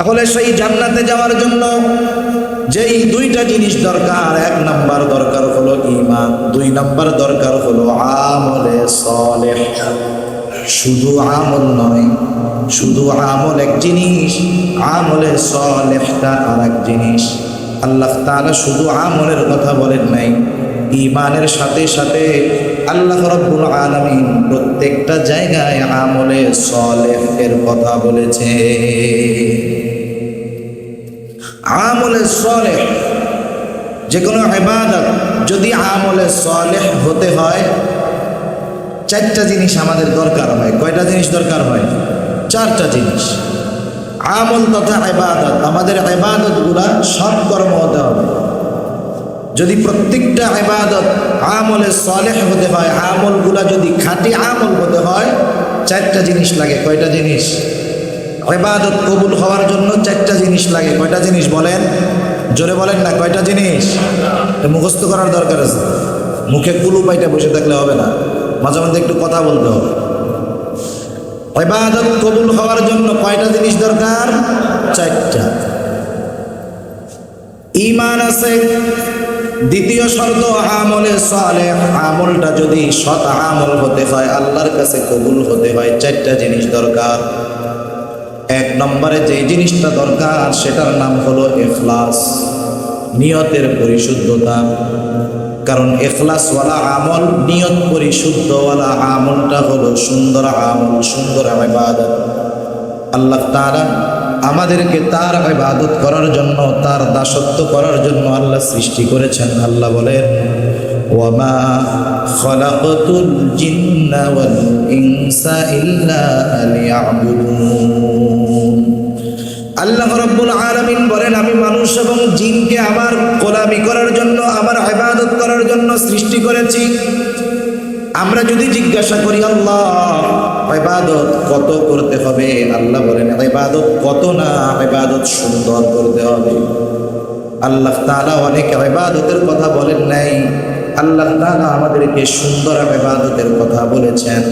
তাহলে সেই জান্নাতে যাওয়ার জন্য যেই দুইটা জিনিস দরকার, এক নাম্বার দরকার হলো ইমান দুই নাম্বার দরকার হলো আমলে সলেহ। শুধু আমল নয়, শুধু আমল এক জিনিস, আমলে সলেহটা আর এক জিনিস। আল্লাহ তাআলা শুধু আমলের কথা বলেন নাই ইমানের সাথে সাথে আল্লাহ রব্বুল আলামিন প্রত্যেকটা জায়গায় আমলে সলেহের কথা বলেছে আমলে সলেহ যে কোনো ইবাদত যদি আমলে সলেহ হতে হয়, চারটা জিনিস আমাদের দরকার হয়। কয়টা জিনিস দরকার হয়? চারটা জিনিস। আমল তথা ইবাদত, আমাদের ইবাদতগুলা সৎ কর্ম হতে হবে। যদি প্রত্যেকটা ইবাদত আমলে সলেহ হতে হয়, আমলগুলা যদি খাঁটি আমল হতে হয়, চারটা জিনিস লাগে। কয়টা জিনিস? ইবাদত কবুল হওয়ার জন্য চারটা জিনিস লাগে। কয়টা জিনিস বলেন? জোরে বলেন না, কয়টা জিনিস? মুখস্থ করার দরকার আছে। মুখে কুলু পাইটা বসে থাকলে হবে না। মাঝে মধ্যে একটু কথা বলতে হবে। ইবাদত কবুল হওয়ার জন্য কয়টা জিনিস দরকার? চারটা। ইমান আছে, দ্বিতীয় শর্ত, আমলে সালে আমলটা যদি সৎ আমল হতে হয়, আল্লাহর কাছে কবুল হতে হয়, চারটা জিনিস দরকার। এক নম্বরে যে জিনিসটা দরকার, সেটার নাম হলো এফলাস নিয়তের পরিশুদ্ধতা। কারণ এখলাসওয়ালা আমল, নিয়ত পরিশুদ্ধওয়ালা আমলটা হলো সুন্দর আমল, সুন্দর ইবাদত। আল্লাহ তারা আমাদেরকে তার ইবাদত করার জন্য, তার দাসত্ব করার জন্য আল্লাহ সৃষ্টি করেছেন। আল্লাহ বলেন, ওয়ামা খলাকতুল জিন্না ওয়াল ইনসা ইল্লা লিয়াবুদুন। আল্লাহ রব্বুল আলামিন বলেন, আমি মানুষ এবং জিনকে আমার গোলামি করার জন্য, আমার ইবাদত করার জন্য সৃষ্টি করেছি। আমরা যদি জিজ্ঞাসা করি, আল্লাহ, ইবাদত কত করতে হবে? আল্লাহ বলেন, ইবাদত কত না, ইবাদত সুন্দর করতে হবে। আল্লাহ তাআলা অনেক ইবাদতের কথা বলেন নাই। আল্লাহ তাআলা আমাদেরকে সুন্দর ইবাদতের কথা বলেছেন।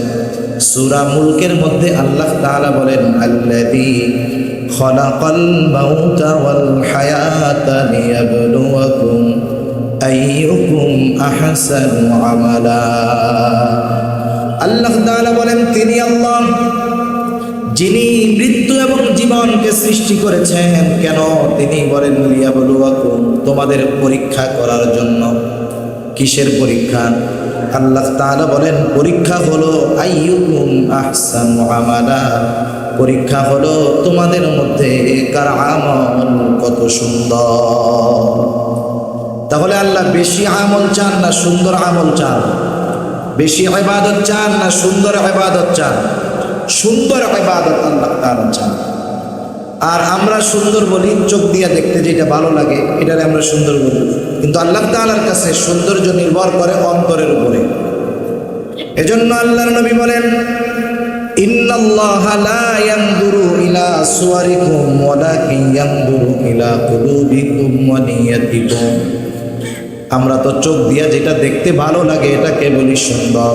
সূরা মুলকের মধ্যে আল্লাহ তাআলা বলেন, আল্লাযী মাউতা ওয়াল হায়াতা লিয়াবলুয়াকুম আইয়ুকুম আহসানু আমালা। আল্লাহ তাআলা বলেন, তিনি আল্লাহ, যিনি মৃত্যু এবং জীবনকে সৃষ্টি করেছেন, কেন? তিনি বলেন, লিয়াবলুয়াকুম, তোমাদের পরীক্ষা করার জন্য। কিসের পরীক্ষা? আল্লাহ তাআলা বলেন, পরীক্ষা হলো আইয়ুকুম আহসানু আমালা। পরীক্ষা হলো তোমাদের মধ্যে কার আমল কত সুন্দর। তাহলে আল্লাহ বেশি আমল চান না সুন্দর আমল চান? বেশি ইবাদত চান না সুন্দর ইবাদত চান? সুন্দর ইবাদত আল্লাহ তাআলা চান। আর আমরা সুন্দর বলি, চোখ দিয়া দেখতে যেটা ভালো লাগে, এটারে আমরা সুন্দর বলি। কিন্তু আল্লাহ তাআলার কাছে সৌন্দর্য নির্ভর করে অন্তরের উপরে। এজন্য আল্লাহর নবী বলেন ইলা আমরা তো চোখ দিয়া যেটা দেখতে ভালো লাগে এটাকে বলি সুন্দর।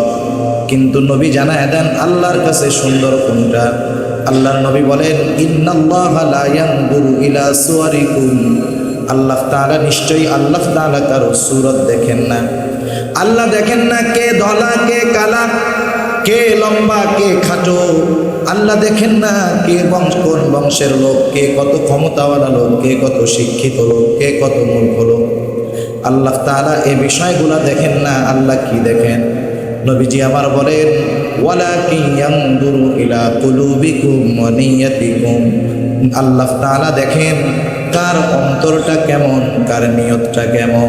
কিন্তু নবী জানা দেন, আল্লাহর কাছে সুন্দর কোনটা? আল্লাহর নবী বলেন ইলা আল্লাহ তাআলা নিশ্চয়ই আল্লাহ তাআলা কারও সুরত দেখেন না। আল্লাহ দেখেন না কে ধলা, কে কালা। কে লম্বা, কে খাটো? আল্লাহ দেখেন না কে বংশ কোন বংশের লোক, কে কত ক্ষমতাওয়ালা লোক, কে কত শিক্ষিত লোক, কে কত মূর্খ লোক। আল্লাহ তাআলা এই বিষয়গুলা দেখেন না, আল্লাহ কি দেখেন? নবীজি আমার বলেন আল্লাহ তাআলা দেখেন, কার অন্তরটা কেমন, কার নিয়তটা কেমন?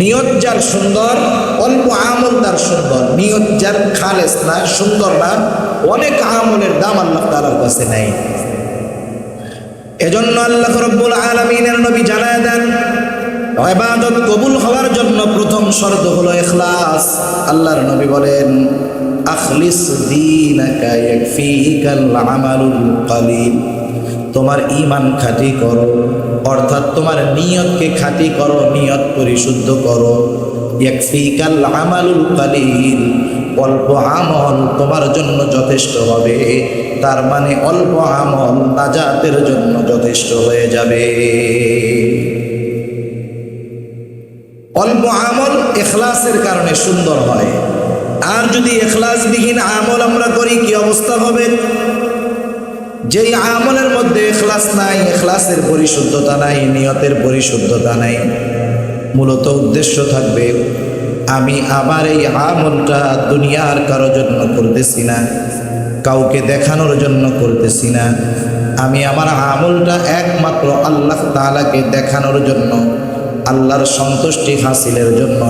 নিয়ত যার সুন্দর অল্প আমল তার সুন্দর, নিয়ত যার খালেস না, সুন্দর না, অনেক আমলের দাম আল্লাহ তাআলার কাছে নাই। এজন্য আল্লাহ রব্বুল আলমিনের নবী জানায় দেন, ইবাদত কবুল হওয়ার জন্য প্রথম শর্ত হলো ইখলাস। আল্লাহর নবী বলেন, আখলিস তোমার ইমান খাঁটি করো, অর্থাৎ তোমার নিয়তকে খাঁটি করো, নিয়ত পরিশুদ্ধ করো। ইয়াকফিকাল আমালুল কালিল, অল্প আমল তোমার জন্য যথেষ্ট হবে। তার মানে অল্প আমল নাজাতের জন্য যথেষ্ট হয়ে যাবে। অল্প আমল এখলাসের কারণে সুন্দর হয়। আর যদি এখলাসবিহীন আমল আমরা করি, কি অবস্থা হবে? যেই আমলের মধ্যে এখলাস নাই, এখলাসের পরিশুদ্ধতা নাই, নিয়তের পরিশুদ্ধতা নাই। মূলত উদ্দেশ্য থাকবে, আমি আমার এই আমলটা দুনিয়ার কারও জন্য করতেছি না, কাউকে দেখানোর জন্য করতেছি না। আমি আমার আমলটা একমাত্র আল্লাহ তালাকে দেখানোর জন্য, আল্লাহর সন্তুষ্টি হাসিলের জন্য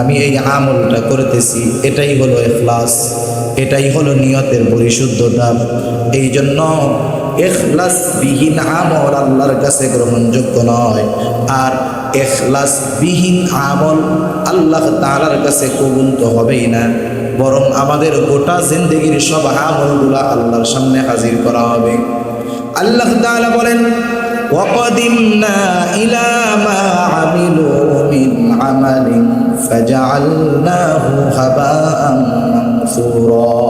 আমি এই আমলটা করতেছি। এটাই হলো এখলাস এটাই হলো নিয়তের পরিশুদ্ধতা। এই জন্য এখলাস বিহীন আমল আল্লাহর কাছে গ্রহণযোগ্য নয়। আর এখলাস বিহীন আমল আল্লাহ তাআলার কাছে কবুল তো হবেই না বরং আমাদের গোটা জিন্দগির সব আমলগুলো আল্লাহর সামনে হাজির করা হবে আল্লাহ তাআলা বলেন وقدمنا إلى ما عملوا من عمل فجعلناه هباء منثورا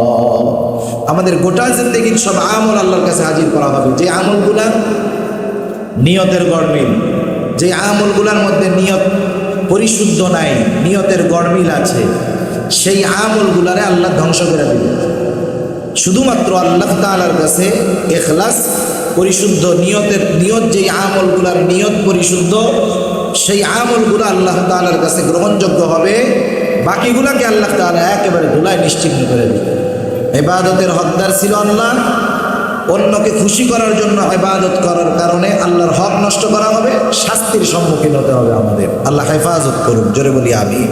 আমাদের গোটা জিন্দগির সব আমল আল্লাহর কাছে হাজির করা হবে যে আমলগুলা নিয়তের গড়মিল যে আমলগুলার মধ্যে নিয়ত পরিশুদ্ধ নাই, নিয়তের গড়মিল আছে, সেই আমলগুলারে আল্লাহ ধ্বংস করে দেবে। শুধুমাত্র আল্লাহ তালার কাছে এখলাস, পরিশুদ্ধ নিয়তের, নিয়ত যেই আমলগুলার নিয়ত পরিশুদ্ধ, সেই আমলগুলো আল্লাহ তালার কাছে গ্রহণযোগ্য হবে, বাকিগুলাকে আল্লাহ তাআলা একেবারে ধুলায় নিশ্চিহ্ন করে দেবে। এবাদতের হকদার ছিল আল্লাহ অন্যকে খুশি করার জন্য ইবাদত করার কারণে আল্লাহর হক নষ্ট করা হবে, শাস্তির সম্মুখীন হতে হবে আমাদের। আল্লাহ হেফাজত করুন, জোরে বলি আমি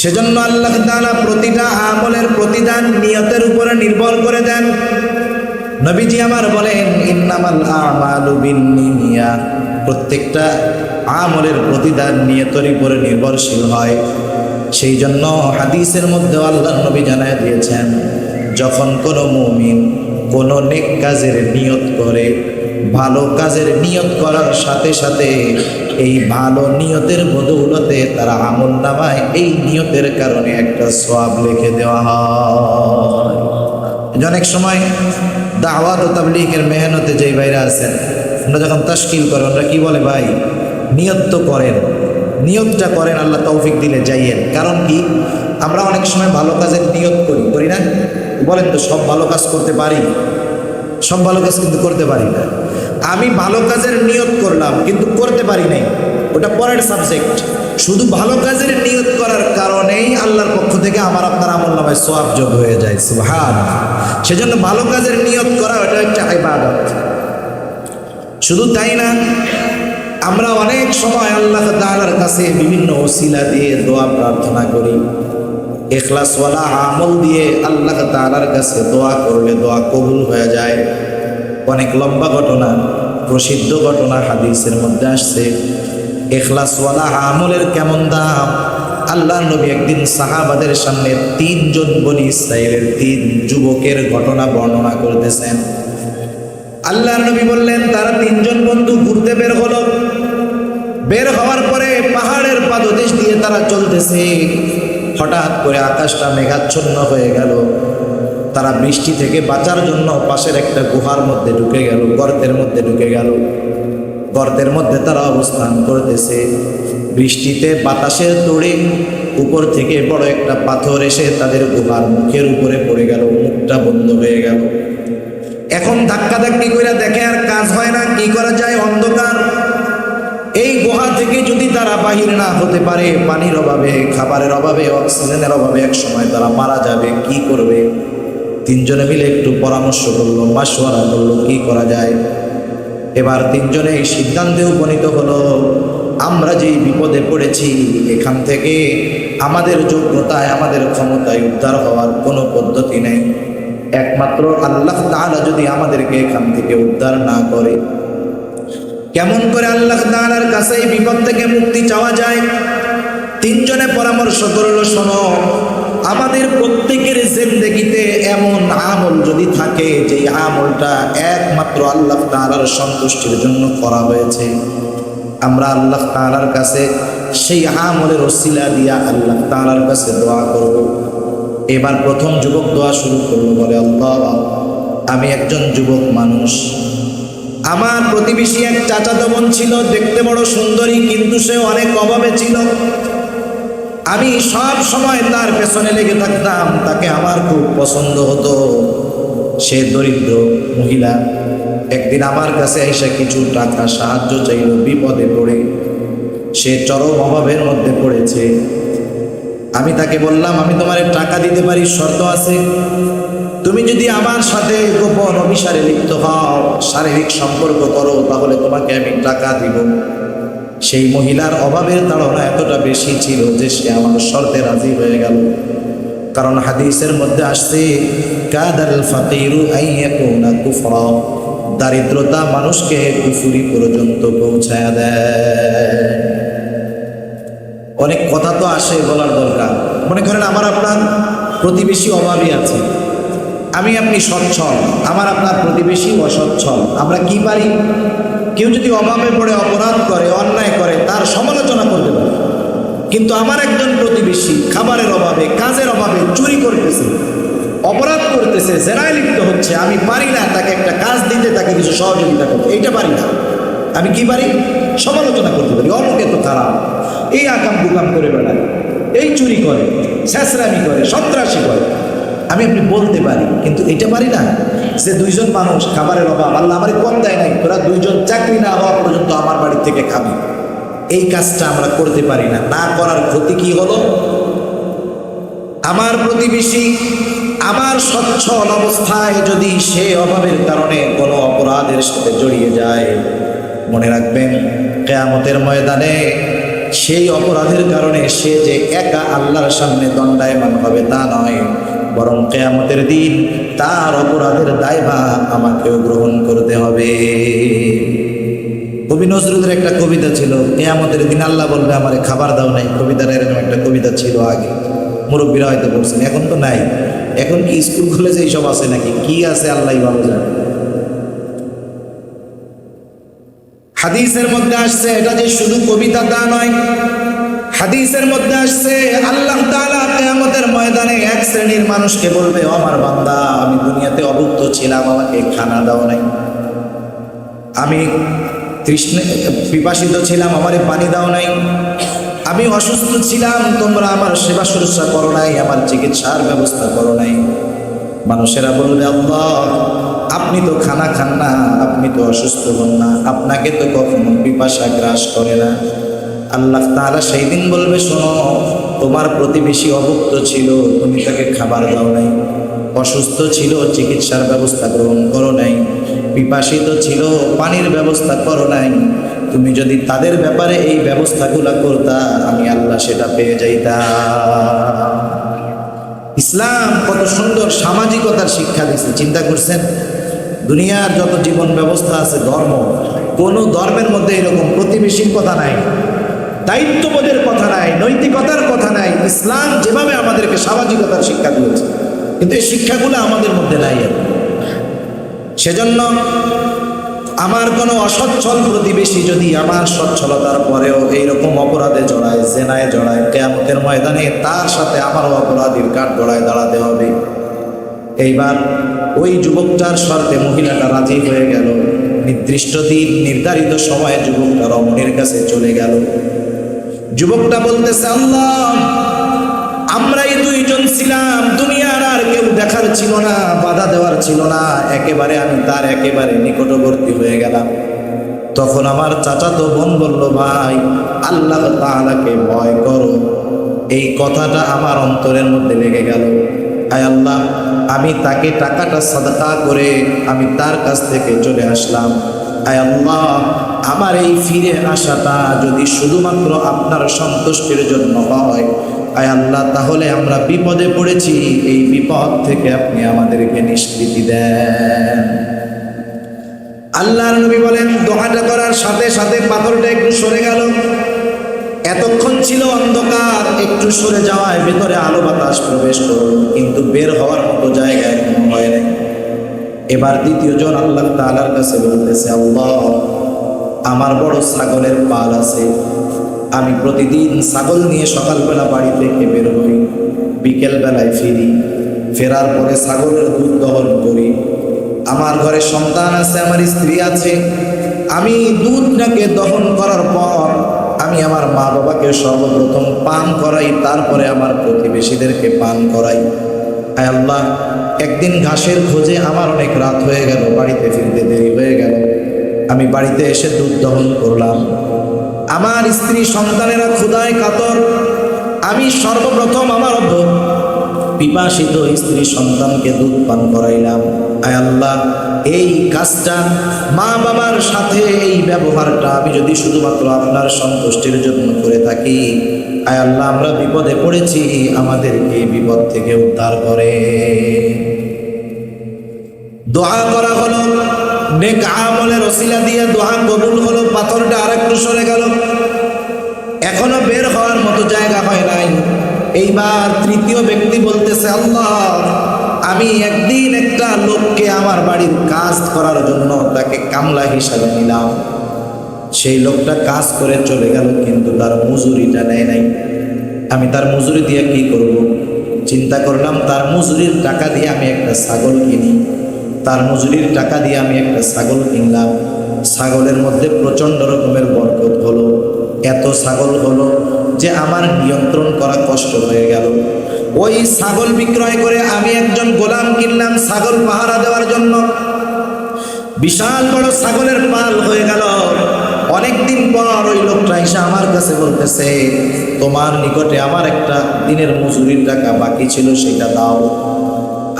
সেজন্য আল্লাহ তাআলা প্রতিটা আমলের প্রতিদান নিয়তের উপরে নির্ভর করে দেন। নবীজি আমার বলেন, ইন্নামাল আমালু বিন্নিয়া। প্রত্যেকটা আমলের প্রতিদান নিয়তের উপরে নির্ভরশীল হয়। সেই জন্য হাদিসের মধ্যে আল্লাহ নবী জানায় দিয়েছেন, যখন কোনো মুমিন কোনো নেক কাজের নিয়ত করে, ভালো কাজের নিয়ত করার সাথে সাথে এই ভালো নিয়তের বদৌলতে তারা আমল নামায়। এই নিয়তের কারণে একটা সওয়াব লিখে দেওয়া হয়। অনেক সময় দাওয়াত ও তাবলিগের মেহনতে যেই বাইরে আছেন আমরা যখন তাশকিল করে ওরা কি বলে, ভাই, নিয়ত তো করেন। নিয়তটা করেন, আল্লাহ তৌফিক দিলে যাইয়েন। কারণ কি? আমরা অনেক সময় ভালো কাজের নিয়ত করি করি না? বলেন তো, সব ভালো কাজ করতে পারি? সব ভালো কাজ কিন্তু করতে পারি না। আমি ভালো কাজের নিয়ত করলাম, কিন্তু করতে পারি নাই। ওটা পরের সাবজেক্ট শুধু ভালো কাজের নিয়ত করার কারণেই আল্লাহর পক্ষ থেকে আমার আপনার আমল নামায় সোয়াব যোগ হয়ে যায় সুবহান সেজন্য ভালো কাজের নিয়ত করা, ওটা একটা ইবাদত। শুধু তাই না, আমরা অনেক সময় আল্লাহ তাআলার কাছে বিভিন্ন ওসিলা দিয়ে দোয়া প্রার্থনা করি। এখলাসওয়ালা আমল দিয়ে আল্লাহ তাআলার কাছে দোয়া করলে দোয়া কবুল হয়ে যায়। অনেক লম্বা ঘটনা, প্রসিদ্ধ ঘটনা হাদিসের মধ্যে আসছে। এখলাসওয়ালা আমলের কেমন দাম? আল্লাহ নবী একদিন সাহাবাদের সামনে তিনজন বনি ইসরায়েলের তিন যুবকের ঘটনা বর্ণনা করতেছেন। আল্লাহ নবী বললেন, তারা তিনজন বন্ধু ঘুরতে বের হলো। বের হওয়ার পরে পাহাড়ের পাদদেশ দিয়ে তারা চলতেছে। হঠাৎ করে আকাশটা মেঘাচ্ছন্ন হয়ে গেল। তারা বৃষ্টি থেকে বাঁচার জন্য পাশের একটা গুহার মধ্যে ঢুকে গেল, গর্তের মধ্যে ঢুকে গেল। গর্তের মধ্যে তারা অবস্থান করতেছে। বৃষ্টিতে বাতাসের তোড়ে উপর থেকে বড় একটা পাথর এসে তাদের গুহার মুখের উপরে পড়ে গেল, মুখটা বন্ধ হয়ে গেল। এখন ধাক্কা ধাক্কি করে দেখে আর কাজ হয় না, কি করা যায়? অন্ধকার। এই গুহা থেকে যদি তারা বাহির না হতে পারে, পানির অভাবে, খাবারের অভাবে, অক্সিজেনের অভাবে এক সময় তারা মারা যাবে, কি করবে? তিনজনে মিলে একটু পরামর্শ করল মাসওয়ারা করল কি করা যায়? এবার তিনজনে এই সিদ্ধান্তে উপনীত হলো, আমরা যেই বিপদে পড়েছি, এখান থেকে আমাদের যোগ্যতায়, আমাদের ক্ষমতায় উদ্ধার হওয়ার কোনো পদ্ধতি নেই। একমাত্র আল্লাহ তাআলা যদি আমাদেরকে এখান থেকে উদ্ধার না করে কেমন করে আল্লাহ তাআলার কাছে এই বিপদ থেকে মুক্তি চাওয়া যায়? তিনজনে পরামর্শ করল, শোনো, আমাদের প্রত্যেকের জিন্দগিতে এমন আমল যদি থাকে যে আমলটা একমাত্র আল্লাহ তাআলার সন্তুষ্টির জন্য করা হয়েছে। আমরা আল্লাহ তাআলার কাছে সেই আমলের ওসিলা দিয়া আল্লাহ তাআলার কাছে দোয়া করব। এবার প্রথম যুবক দোয়া শুরু করল, বলে, আল্লাহ, আমি একজন যুবক মানুষ। আমার প্রতিবেশী এক চাচাতো বোন ছিল, দেখতে বড় সুন্দরী, কিন্তু সে অনেক অভাবে ছিল। আমি সব সময় তার পেছনে লেগে থাকতাম, তাকে আমার খুব পছন্দ হতো। সে দরিদ্র মহিলা, একদিন আমার কাছে এসে কিছু টাকা সাহায্য চাইল, বিপদে পড়ে। সে চরম অভাবের মধ্যে পড়েছে। আমি তাকে বললাম, আমি তোমার টাকা দিতে পারি, শর্ত আছে? তুমি যদি আমার সাথে গোপন অভিসারে লিপ্ত হও, শারীরিক সম্পর্ক করো, তাহলে তোমাকে আমি টাকা দিব। সেই মহিলার অভাবের তাড়না এতটা বেশি ছিল যে সে আমার শর্তে রাজি হয়ে গেল। কারণ হাদিসের মধ্যে আসছে দারিদ্রতা মানুষকে কুফুরি পর্যন্ত পৌঁছায় দেয়। অনেক কথা তো আসে বলার দরকার। মনে করেন আমার আপনার প্রতিবেশী অভাবই আছে। আমি আপনি সচ্ছল, আমার আপনার প্রতিবেশী অসচ্ছল, আমরা কি পারি? কেউ যদি অভাবে পড়ে, অপরাধ করে, অন্যায় করে, তার সমালোচনা করতে পারে কিন্তু আমার একজন প্রতিবেশী খাবারের অভাবে, কাজের অভাবে চুরি করতেছে, অপরাধ করতেছে, জেনায় লিপ্ত হচ্ছে, আমি পারি না তাকে একটা কাজ দিতে, তাকে কিছু সহযোগিতা করতে। এইটা পারি না। আমি কি পারি? সমালোচনা করতে পারি। অমুকে তো খারাপ এই আকাম কুকাম করে বেড়ায়, এই চুরি করে শেষরামি করে, সন্ত্রাসী করে। আমি আপনি বলতে পারি, কিন্তু এটা পারি না যে দুইজন মানুষ খাবারের অভাব, আল্লাহ আমার কম দেয় নাই, তোরা দুইজন চাকরি না হওয়া পর্যন্ত আমার বাড়ি থেকে খাবি। এই কাজটা আমরা করতে পারি না। না করার ক্ষতি কি হলো? আমার প্রতিবেশী আমার সচ্ছল অবস্থায় যদি সে অভাবের কারণে কোনো অপরাধের সাথে জড়িয়ে যায়, মনে রাখবেন, কেয়ামতের ময়দানে সেই অপরাধের কারণে সে যে একা আল্লাহর সামনে দণ্ডায়মান হবে তা নয়। বরং কেয়ামতের দিন তার অপরাধের দায়ভা আমাকেও গ্রহণ করতে হবে। কবি নজরুলের একটা কবিতা ছিল, কেয়ামতের দিন আল্লাহ বলবে, আমারে খাবার দাও নাই। কবিতার এরকম একটা কবিতা ছিল আগে। মুরব্বীরা হয়তো বলছেন, এখন তো নাই। এখন কি স্কুল, কলেজে এইসব আছে নাকি? কি আছে আল্লাহ ভালো জানে। হাদিসের মধ্যে আসছে, এটা যে শুধু কবিতা তা নয়, হাদিসের মধ্যে আসছে, আল্লাহ কিয়ামতের ময়দানে এক শ্রেণির মানুষকে বলবে, "ও আমার বান্দা, আমি দুনিয়াতে অভুক্ত ছিলাম, আমাকে খানা দাও নাই। আমি তৃষ্ণে, পিপাসিত ছিলাম, আমারে পানি দাও নাই। আমি অসুস্থ ছিলাম, তোমরা আমার সেবা শুশ্রূষা করো নাই, আমার চিকিৎসার ব্যবস্থা করো নাই। মানুষেরা বলবে, আল্লাহ, আপনি তো খানা খান না, আপনি তো অসুস্থ হন না, আপনাকে তো কখনো পিপাসা গ্রাস করে না। আল্লাহ তারা সেই দিন বলবে, শোনো, তোমার প্রতিবেশী অভুক্ত ছিল, তুমি তাকে খাবার দাও নাই। অসুস্থ ছিল, চিকিৎসার ব্যবস্থা গ্রহণ করো নাই। পিপাসিত ছিল, পানির ব্যবস্থা করো নাই। তুমি যদি তাদের ব্যাপারে এই ব্যবস্থাগুলো করতা, আমি আল্লাহ সেটা পেয়ে যাইতাম। ইসলাম কত সুন্দর সামাজিকতার শিক্ষা দিচ্ছে চিন্তা করছেন? দুনিয়ার যত জীবন ব্যবস্থা আছে, ধর্ম, কোন ধর্মের মধ্যে এরকম প্রতিবেশীর কথা নাই। দায়িত্ববোধের কথা নাই, নৈতিকতার কথা নাই। ইসলাম যেভাবে আমাদেরকে সামাজিকতার শিক্ষা দিয়েছে, কিন্তু এই শিক্ষাগুলো আমাদের মধ্যে নাই সেজন্য আমার কোনো অসচ্ছল প্রতিবেশী যদি আমার সচ্ছলতার পরেও এইরকম অপরাধে জড়ায়, জেনায় জড়ায়, কেয়ামতের ময়দানে তার সাথে আমারও অপরাধীর কাঠ গড়ায় দাঁড়াতে হবে। এইবার ওই যুবকটার শর্তে মহিলাটা রাজি হয়ে গেল। নির্দিষ্ট দিন, নির্ধারিত সময়ে যুবকটা রমণীর কাছে চলে গেল। যুবকটা বলতেছে, আল্লাহ, আমরাই দুইজন ছিলাম, দুনিয়ার আর কেউ দেখার ছিল না, বাধা দেওয়ার ছিল না, একেবারে আমি তার একেবারে নিকটবর্তী হয়ে গেলাম। তখন আমার চাচাতো বোন বলল, ভাই, আল্লাহ তাআলাকে ভয় করো, এই কথাটা আমার অন্তরের মধ্যে লেগে গেল। আয় আল্লাহ, আমি তাকে টাকাটা সাদাকা করে আমি তার কাছ থেকে চলে আসলাম। আল্লাহ, আমার এই ফিরে আসাটা যদি শুধুমাত্র আপনার সন্তুষ্টির জন্য হয়, আয় আল্লাহ, তাহলে আমরা বিপদে পড়েছি, এই বিপদ থেকে আপনি আমাদেরকে নিষ্কৃতি দেন। আল্লাহর নবী বলেন, দোহাটা করার সাথে সাথে পাথরটা একটু সরে গেল। এতক্ষণ ছিল অন্ধকার, একটু সরে যাওয়ায় ভেতরে আলো বাতাস প্রবেশ করল, কিন্তু বের হওয়ার মতো জায়গায় এবার দ্বিতীয় জন আল্লাহ তাআলার কাছে বলতেছে, আল্লাহ, আমার বড় ছাগলের পাল আছে। আমি প্রতিদিন ছাগল নিয়ে সকালবেলা বাড়ি থেকে বের হই বিকেল বেলায় ফিরি। ফেরার পরে ছাগলের দুধ দহন করি। আমার ঘরে সন্তান আছে, আমার স্ত্রী আছে। আমি দুধটাকে দহন করার পর আমি আমার মা বাবাকে সর্বপ্রথম পান করাই, তারপরে আমার প্রতিবেশীদেরকে পান করাই। আয় আল্লাহ, একদিন ঘাসের খোঁজে আমার অনেক রাত হয়ে গেল, বাড়িতে ফিরতে দেরি হয়ে গেল। আমি বাড়িতে এসে দুধ দহন করলাম। আমার স্ত্রী সন্তানেরা ক্ষুদায় কাতর। আমি সর্বপ্রথম আমার পিপাসিত স্ত্রী সন্তানকে দুধ পান করাইলাম। আয় আল্লাহ, এই কাজটা মা বাবার সাথে এই ব্যবহারটা আমি যদি শুধুমাত্র আপনার সন্তুষ্টির জন্য করে থাকি, আয় আল্লাহ, আমরা বিপদে পড়েছি, আমাদেরকে বিপদ থেকে উদ্ধার করে। দোয়া করা হলো, নেক আমলের ওসিলা দিয়ে দোয়া কবুল হলো, পাথরটা আরেকটু সরে গেল। এখনও বের হওয়ার মতো জায়গা হয় নাই। এইবার তৃতীয় ব্যক্তি বলতেছে, আল্লাহ, আমি একদিন একটা লোককে আমার বাড়ির কাজ করার জন্য তাকে কামলা হিসাবে নিলাম। সেই লোকটা কাজ করে চলে গেল, কিন্তু তার মজুরিটা নেয় নাই। আমি তার মজুরি দিয়ে কি করব? চিন্তা করলাম, তার মজুরির টাকা দিয়ে আমি একটা ছাগল কিনি। তার মজুরির টাকা দিয়ে আমি একটা ছাগল কিনলাম। ছাগলের মধ্যে প্রচণ্ড রকমের বরকত হলো। এত ছাগল হলো যে আমার নিয়ন্ত্রণ করা কষ্ট হয়ে গেল। ওই ছাগল বিক্রয় করে আমি একজন গোলাম কিনলাম ছাগল পাহারা দেওয়ার জন্য। বিশাল বড় ছাগলের পাল হয়ে গেল। অনেকদিন পর ওই লোকটা এসে আমার কাছে বলতেছে, তোমার নিকটে আমার একটা দিনের মজুরির টাকা বাকি ছিল, সেটা দাও।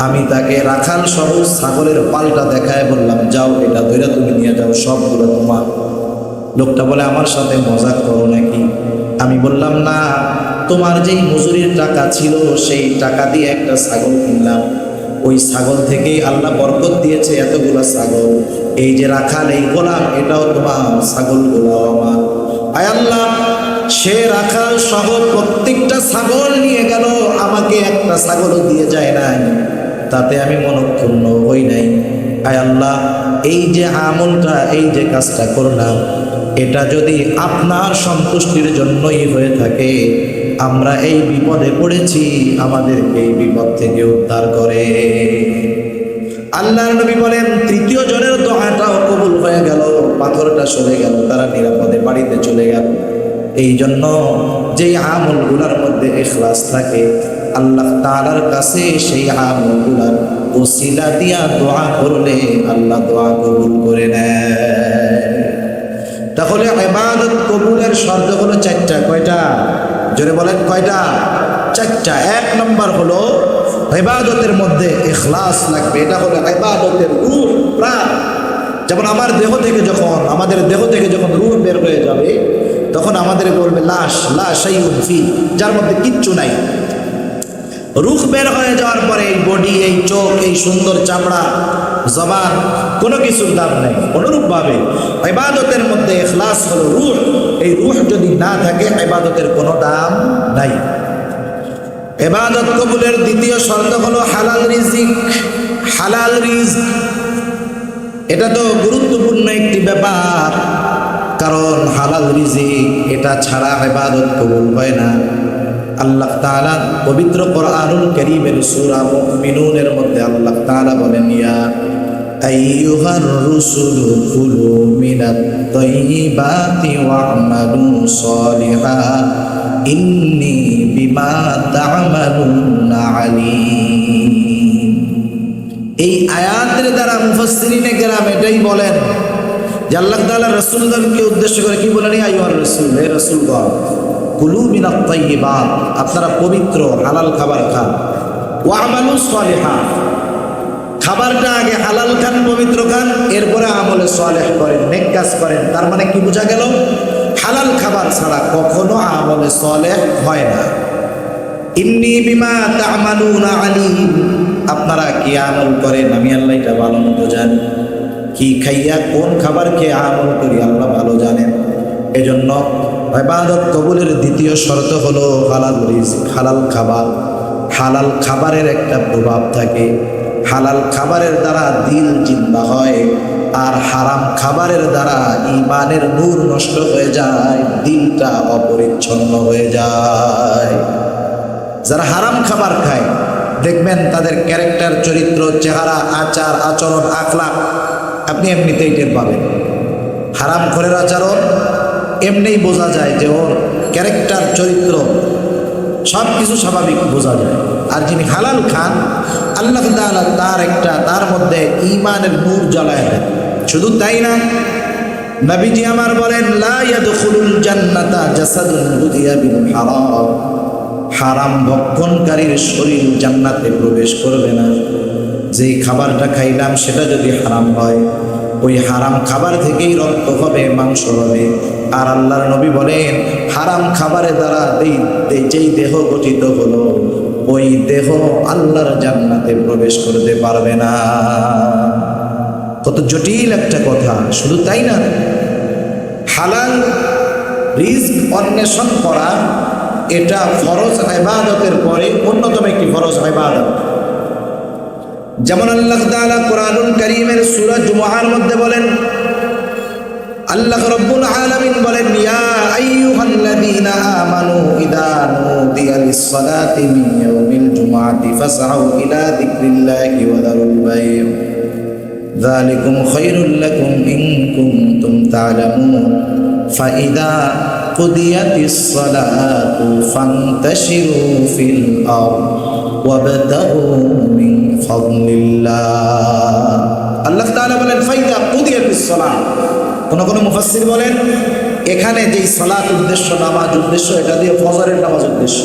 আমি তাকে রাখাল সহ ছাগলের পালটা দেখায় বললাম, যাও, এটা ধরে তুমি নিয়ে যাও, সবগুলো তোমার। লোকটা বলে, আমার সাথে মজা করো নাকি? আমি বললাম, না, তোমার যেই মজুরির টাকা ছিল, সেই টাকা দিয়ে একটা ছাগল কিনলাম। ওই ছাগল থেকেই আল্লাহ বরকত দিয়েছে এতগুলা ছাগল। এই যে রাখাল, এই গোলাম, এটাও তোমার ছাগলগুলাও আমার। আয় আল্লাহ, সে রাখাল সহ প্রত্যেকটা ছাগল নিয়ে গেল, আমাকে একটা ছাগলও দিয়ে যায় নাই। তাতে আমি মনক্ষুণ্ণ হই নাই। আয় আল্লাহ, এই যে আমলটা, এই যে কাজটা করলাম এটা যদি আপনার সন্তুষ্টির জন্যই হয়ে থাকে, আমরা এই বিপদে পড়েছি, আমাদেরকে এই বিপদ থেকে উদ্ধার করে। আল্লাহর নবী বলেন, তৃতীয় জনের দোয়াটাও কবুল হয়ে গেল, পাথরটা সরে গেল, তারা নিরাপদে বাড়িতে চলে গেল। এই জন্য যেই আমলগুলোর মধ্যে এখলাস থাকে, আল্লাহ তাআলার কাছে সেই আমলগুলার ওসিলা দিয়া দোয়া করলে আল্লাহ দোয়া কবুল করে নেয়। তাহলে ইবাদত কবুলের শর্ত হলো চারটা। কয়টা? জোরে বলেন, কয়টা? চারটা। এক নম্বর হলো ইবাদতের মধ্যে ইখলাস লাগবে। এটা হলো ইবাদতের রূহ প্রাণ। যেমন আমার দেহ থেকে যখন, আমাদের দেহ থেকে যখন রূহ বের হয়ে যাবে, তখন আমাদের বলবে লাশ লাশ যার মধ্যে কিচ্ছু নাই। রুখ বের হয়ে যাওয়ার পরে এই বডি এই চোখ, এই সুন্দর চামড়া, জবান, কোনো কিছুর দাম নেই। অনুরূপভাবে ইবাদতের মধ্যে এখলাস হলো রুহ। এই রুহ যদি না থাকে, ইবাদতের কোনো দাম নাই। এবাদত কবুলের দ্বিতীয় শর্ত হলো হালাল রিজিক। হালাল রিজিক, এটা তো গুরুত্বপূর্ণ একটি ব্যাপার। কারণ হালাল রিজিক, এটা ছাড়া ইবাদত কবুল হয় না। আল্লাহ তাআলা পবিত্র কোরআনুল কারীমের সূরা মুমিনুনের মধ্যে আল্লাহ তাআলা বলেন, ইয়া আইয়ুহার রুসুলু কুলু মিনাত তাইয়িবাতি ওয়া'মালু সলিহা, ইন্নী বিমা তা'মালুনা আলীম। এই আয়াতের দ্বারা মুফাসসিরিনে কেরাম এটাই বলেন যে আল্লাহ তাআলা রাসূলগণকে উদ্দেশ্য করে কি বলেন আইয়ুহার রাসূল, হে রাসূলগণ কুলু মিনাত তাইয়িবাত আপনারা পবিত্র হালাল খাবার খান। ওয়া আমালু সলিহাত খাবারটা আগে হালাল খান, পবিত্র খান, এরপরে আমলে সলেহ করেন, নেক কাজ করেন। তার মানে কি বোঝা গেল? হালাল খাবার ছাড়া কখনো আমলে সলেহ হয় না। ইন্নি বিমা তা'মালুনা আলিম আপনারা কি আমল করেন? আমি আল্লাহ এটা ভালো মতো জানি। কি খাইয়া কোন খাবার খেয়ে আমল করি, আল্লাহ ভালো জানেন। এজন্য ইবাদত কবুলের দ্বিতীয় শর্ত হলো হালাল রিজক হালাল খাবার। হালাল খাবারের একটা প্রভাব থাকে। হালাল খাবারের দ্বারা দিল জিন্দা হয় আর হারাম খাবারের দ্বারা ইমানের নূর নষ্ট হয়ে যায়, দিলটা অপরিচ্ছন্ন হয়ে যায়। যারা হারাম খাবার খায়, দেখবেন তাদের ক্যারেক্টার, চরিত্র, চেহারা, আচার, আচরণ আখলাক আপনি এমনিতেই টের পাবেন। হারাম ঘরের আচরণ এমনিই বোঝা যায় যে ওর ক্যারেক্টার চরিত্র সব কিছু স্বাভাবিক বোঝা যায়। আর যিনি হালাল খান, আল্লাহ তাআলা তার একটা, তার মধ্যে ইমানের নূর জ্বালায় শুধু তাই না, নবীজি আমার বলেন হারাম ভক্ষণকারীর শরীর জান্নাতে প্রবেশ করবে না। যেই খাবারটা খাইলাম, সেটা যদি হারাম হয়, ওই হারাম খাবার থেকেই রক্ত হবে, মাংস হবে। আর আল্লাহর নবী বলেন, হারাম খাবারের দ্বারা যেই দেহ গঠিত হলো, ওই দেহ আল্লাহর জান্নাতে প্রবেশ করতে পারবে না। কত জটিল একটা কথা, শুধু তাই না। হালাল রিস্ক অন্বেষণ করা, এটা ফরজ ইবাদতের পরে অন্যতম একটি ফরজ ইবাদত। যেমন আল্লাহ তাআলা কোরআনুল কারীমের সূরা জুমআর মধ্যে বলেন আল্লাহ রাব্বুল আলামিন বলেন ইয়া আইয়ুহাল্লাযীনা আমানু ইযা নুদিয়া লিস-সালাতি মিন ইয়াউমিল জুমআতি ফাসআউ ইলা যিকরিল্লাহি ওয়া দারুল বাই' ذلكم خير لكم إن كنتم تعلمون فإذا قضيت الصلاة فانتشروا في الأرض وابتغوا من فضل الله আল্লাহ তাআলা বলেন ফাইদা কুদিয়াতিস সালাহ কোন কোনো মুফাসসির বলেন, এখানে যেই সালাত উদ্দেশ্য, নামাজ উদ্দেশ্য, এটা দিয়ে ফজরের নামাজ উদ্দেশ্য।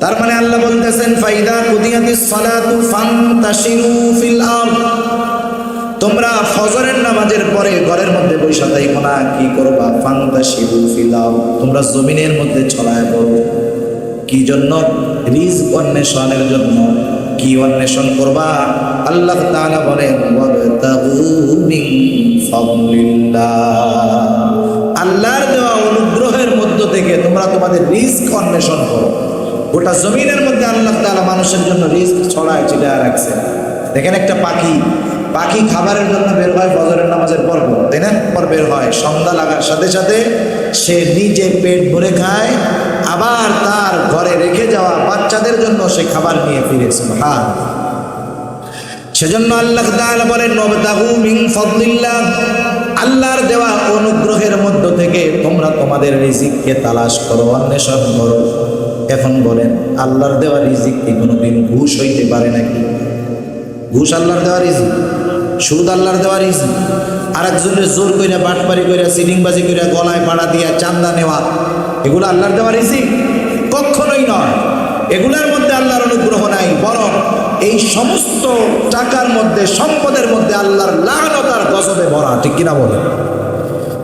তার মানে আল্লাহ বলতেছেন, ফাইদা কুদিয়াতিস সালাতু ফান্তাশিরু ফিল আরদ। তোমরা ফজরের নামাজের পরে ঘরের মধ্যে বৈশা থাইকো না কি করবা? ফান্তাশিরু ফিল আরদ। তোমরা জমিনের মধ্যে ছড়ায় পড়ো। কি জন্য? রিজ অন্বেষণের জন্য। কি অন্বেষণ করবা? আল্লাহ বলেন আল্লাহর দেওয়া অনুগ্রহের মধ্য থেকে তোমরা তোমাদের রিস্ক অন্বেষণ করো। গোটা জমিনের মধ্যে আল্লাহ তাআলা মানুষের জন্য রিস্ক ছড়ায় চিড়া রাখছে। দেখেন একটা পাখি পাখি খাবারের জন্য বের হয় ফজরের নামাজের পর পর, তাই না? পর বের হয় সন্ধ্যা লাগার সাথে সাথে সে নিজে পেট ভরে খায় আবার তার ঘরে রেখে যাওয়া বাচ্চাদের জন্য সে খাবার নিয়ে ফিরেছে হ্যাঁ। সেজন্য আল্লাহ তাআলা বলেন আল্লাহর দেওয়া অনুগ্রহের মধ্য থেকে তোমরা তোমাদের রিজিককে তালাশ করো, অন্বেষণ করো। এখন বলেন, আল্লাহর দেওয়া রিজিক কি কোনোদিন ঘুষ হইতে পারে নাকি? ঘুষ আল্লাহর দেওয়া রিজিক, সুদ আল্লাহর দেওয়া রিজিক। আর একজনের জোর কইরা, বাটপারি কইরা সিলিংবাজি কইরা, গলায় পাড়া দিয়া চান্দা নেওয়া। এগুলো আল্লাহর দেওয়া রিজিক। কখনোই নয়। এগুলোর মধ্যে আল্লাহর অনুগ্রহ নাই, বরং এই সমস্ত টাকার মধ্যে, সম্পদের মধ্যে আল্লাহর লাগানতার গজবে ভরা, ঠিক কিনা বলে?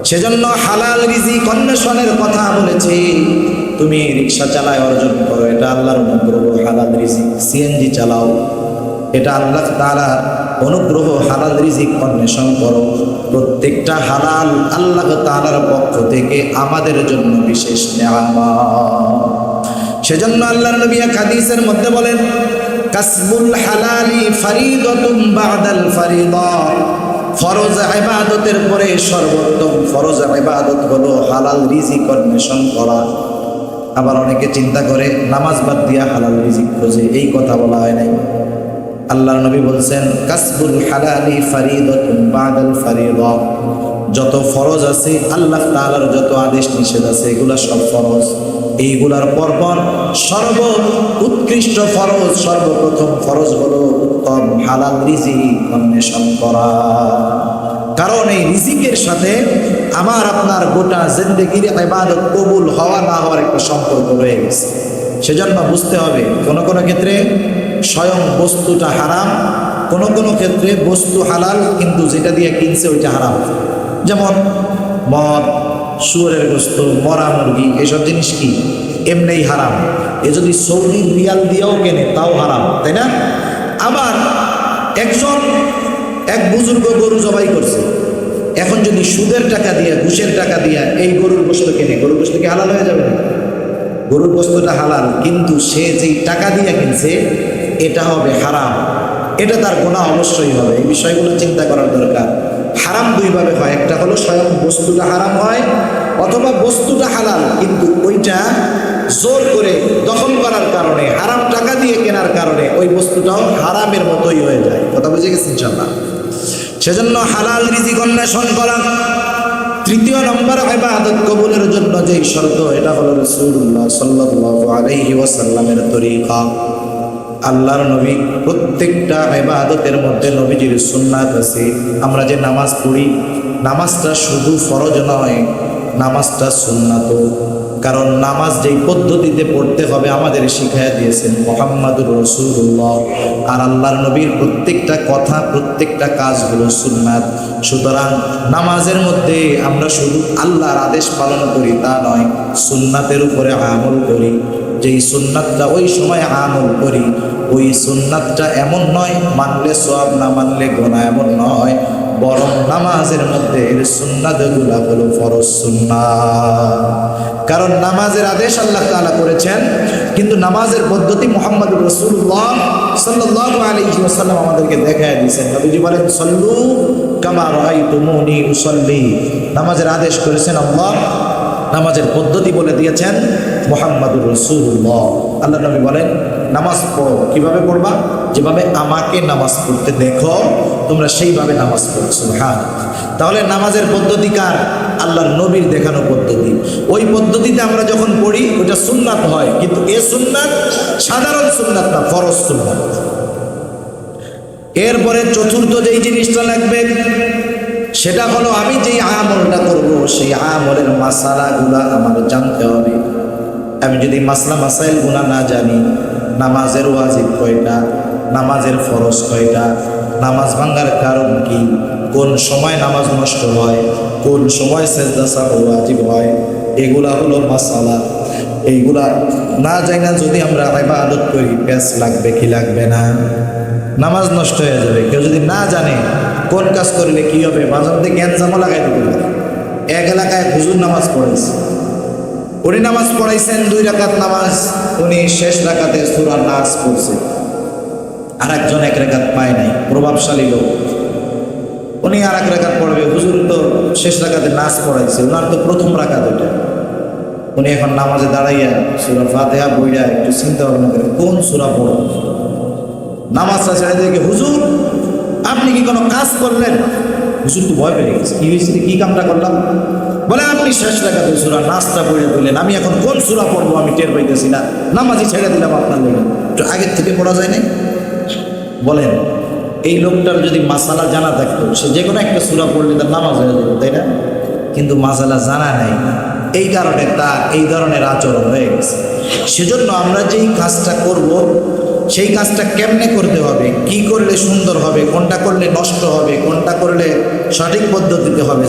সেজন্য হালাল রিজিক অন্বেষণের কথা বলেছি। তুমি রিক্সা চালায় অর্জন করো, এটা আল্লাহর অনুগ্রহ। হালাল রিজিক, সিএনজি চালাও। এটা আল্লাহ তাআলার অনুগ্রহ, হালাল রিজিক অন্বেষণ করো। প্রত্যেকটা হালাল আল্লাহ তালার পক্ষ থেকে আমাদের জন্য বিশেষ নেওয়া সেজন্য আল্লাহ নবী এক হাদিসের মধ্যে বলেন, কাসবুল হালালি ফারিদাতুন বাদাল ফারিদা। ফরজ ইবাদতের পরে সর্বোত্তম ফরজ ইবাদত হলো হালাল রিজিক অন্বেষণ করা। আবার অনেকে চিন্তা করে, নামাজ বাদ দিয়া হালাল রিজিক খোঁজে। এই কথা বলা হয় নাই। আল্লাহর নবী বলছেন, কাসবুল হালালি ফারিদাতুন বাদাল ফারিদা। যত ফরজ আছে, আল্লাহ তাআলার যত আদেশ নিষেধ আছে, এগুলা সব ফরজ। এইগুলার পরপর সর্ব উৎকৃষ্ট ফরজ, সর্বপ্রথম ফরজ হলো উত্তম হালাল রিজিক অন্বেষণ করা। কারণ এই রিজিকের সাথে আমার, আপনার গোটা জিন্দগির ইবাদত কবুল হওয়া না হওয়ার একটা সম্পর্ক রয়ে গেছে। সেজন্য বুঝতে হবে, কোনো কোনো ক্ষেত্রে স্বয়ং বস্তুটা হারাম। কোনো কোনো ক্ষেত্রে বস্তু হালাল, কিন্তু যেটা দিয়ে কিনছে ওইটা হারাম। যেমন মদ, শুয়োরের গোস্ত, মরা মুরগি, এসব জিনিস কি? এমনিই হারাম। এ যদি সৌদি রিয়াল দিয়েও কেনে, তাও হারাম, তাই না? আবার একজন, এক বুজুর্গ গরু জবাই করছে। এখন যদি সুদের টাকা দিয়ে, ঘুষের টাকা দিয়ে এই গরুর গোস্ত কেনে, গরুর গোস্ত কি হালাল হয়ে যাবে? না গরুর গোস্তটা হালাল, কিন্তু সে যেই টাকা দিয়ে কিনছে এটা হবে হারাম। এটা তার গোনা অবশ্যই হবে। এই বিষয়গুলো চিন্তা করার দরকার। হারাম দুইভাবে হয়। একটা হলো স্বয়ং বস্তুটা হারাম হয়, অথবা বস্তুটা হালাল, কিন্তু ওইটা জোর করে দখল করার কারণে, হারাম টাকা দিয়ে কেনার কারণে ওই বস্তুটাও হারামের মতোই হয়ে যায়। কথা বুঝে গেছি ইনশাল্লাহ সেজন্য হালাল রিজিক অন্বেষণ করা, তৃতীয় নম্বর ইবাদত কবুলের জন্য যেই শর্ত, এটা হলো রাসূলুল্লাহ সাল্লাল্লাহু আলাইহি ওয়াসাল্লামের তরিকা। আল্লাহর নবী, প্রত্যেকটা ইবাদতের মধ্যে নবীজির সুন্নাত আছে। আমরা যে নামাজ পড়ি, নামাজটা শুধু ফরজ নয়, নামাজটা সুন্নাত। কারণ নামাজ যেই পদ্ধতিতে পড়তে হবে আমাদের শিখাইয়া দিয়েছেন মোহাম্মদুর রসুল্লাহ আর আল্লাহর নবীর প্রত্যেকটা কথা, প্রত্যেকটা কাজগুলো সুন্নাত। সুতরাং নামাজের মধ্যে আমরা শুধু আল্লাহর আদেশ পালন করি, তা নয়, সুন্নাতের উপরে আমল করি। যেই সুন্নাতটা ওই সময় আমল করি, ওই সুন্নাতটা এমন নয়, মানলে সব না মানলে গোনা এমন নয়। বরং নামাজের মধ্যে এর সুন্নাতগুলা হলো ফরজ সুন্নাত। কারণ নামাজের আদেশ আল্লাহ তাআলা করেছেন, কিন্তু নামাজের পদ্ধতি মোহাম্মদ রসুল্লাহ সাল্লাহ আলাইহি ওয়াসাল্লাম আমাদেরকে দেখায় দিয়েছেন। নবীজি বলেন, সল্লু কামা রাআইতুমুনি উসাল্লি। নামাজের আদেশ করেছেন আল্লাহ নামাজের পদ্ধতি বলে দিয়েছেন মোহাম্মদুর রসুল্লাহ আল্লাহ নবী বলেন, নামাজ পড়ো। কীভাবে পড়বা? যেভাবে আমাকে নামাজ পড়তে দেখো, তোমরা সেইভাবে নামাজ পড়ছো হ্যাঁ তাহলে নামাজের পদ্ধতি কার? আল্লাহর নবীর দেখানো পদ্ধতি। ওই পদ্ধতিতে আমরা যখন পড়ি, ওটা সুন্নাত হয়, কিন্তু এ সুন্নাত সাধারণ সুন্নাত না, ফরজ সুন্নাত। এরপরে চতুর্থ যেই জিনিসটা লাগবে সেটা হলো আমি যেই আমলটা করব, সেই আমলের মাসালাগুলা আমার জানতে হবে। আমি যদি মাসলা মাসাইলগুলা না জানি, নামাজের ওয়াজিব কয়টা, নামাজের ফরজ কয়টা, নামাজ ভাঙ্গার কারণ কি, কোন সময় নামাজ নষ্ট হয়, কোন সময় সেজদা সাহ ওয়াজিব হয়, এগুলা হলো মাসালা। এইগুলা না যাই না যদি আমরা ইবাদত করি প্যাস লাগবে কি লাগবে না? নামাজ নষ্ট হয়ে যাবে। কেউ যদি না জানে কোন কাজ করলে কি হবে? মাঝে মধ্যে জ্ঞানজামও লাগাই দিতে এক এলাকায় হুজুর নামাজ পড়েছে উনি নামাজ পড়াইছেন, দুই রাকাত নামাজ, উনি শেষ রাকাতে সুরা নাচ পড়ছে। আর একজন এক রেখাত পায় নাই, প্রভাবশালী লোক। উনি আর এক রেখাত পড়বে, হুজুর তো শেষ রাকাতে নাচ পড়াইছে ওনার তো প্রথম রাকাত ওইটা। উনি এখন নামাজে দাঁড়াইয়া সুরা ফাতেহা বইয়া একটু চিন্তা ভাবনা করে কোন সুরা পড়ব? নামাজটা ছেড়ে দেখে হুজুর আপনি কি কোনো কাজ করলেন? হুজুর তো ভয় পেয়ে গেছে। কি হয়েছে? কি কামটা করলাম? বলে, আপনি শেষ লাগাতে সুরা নাস্তা পড়ে দিলেন। আমি এখন কোন সুরা পড়ব আমি টের পাইতেছি না। নামাজই ছেড়ে দিলাম আপনার লেগে একটু আগের থেকে পড়া যায় নাই? বলেন, এই লোকটার যদি মাসালা জানা থাকতো, সে যে কোনো একটা সুরা পড়লে তার নামাজ হয়ে যাবে তাই না? কিন্তু মাসালা জানা নাই। এই কারণে তার এই ধরনের আচরণ হয়ে গেছে। সেজন্য আমরা যেই কাজটা করব সেই কাজটা কেমনে করতে হবে? কি করলে সুন্দর হবে? কোনটা করলে নষ্ট হবে? কোনটা করলে সঠিক পদ্ধতিতে হবে?